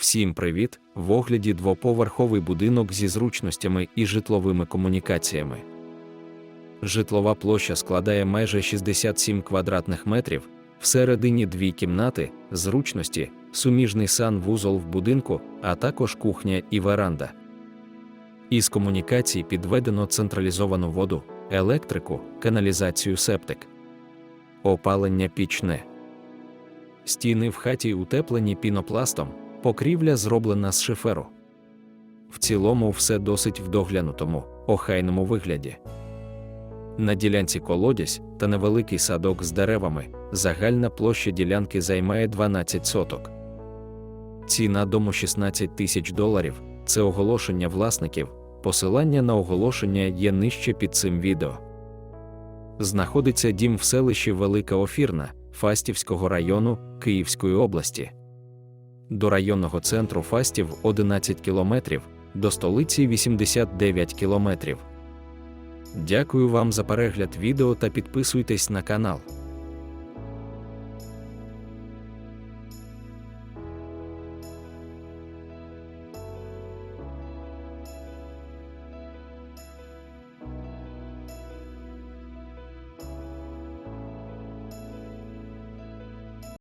Всім привіт! В огляді двоповерховий будинок зі зручностями і житловими комунікаціями. Житлова площа складає майже 67 квадратних метрів, всередині дві кімнати, зручності, суміжний сан-вузол в будинку, а також кухня і веранда. Із комунікацій підведено централізовану воду, електрику, каналізацію септик, опалення пічне. Стіни в хаті утеплені пінопластом, покрівля зроблена з шиферу. В цілому все досить в доглянутому, охайному вигляді. На ділянці колодязь та невеликий садок з деревами, загальна площа ділянки займає 12 соток. Ціна дому 16 тисяч доларів це оголошення власників. Посилання на оголошення є нижче під цим відео. Знаходиться дім в селищі Велика Офірна Фастівського району Київської області. До районного центру Фастів 11 кілометрів, до столиці 89 кілометрів. Дякую вам за перегляд відео та підписуйтесь на канал.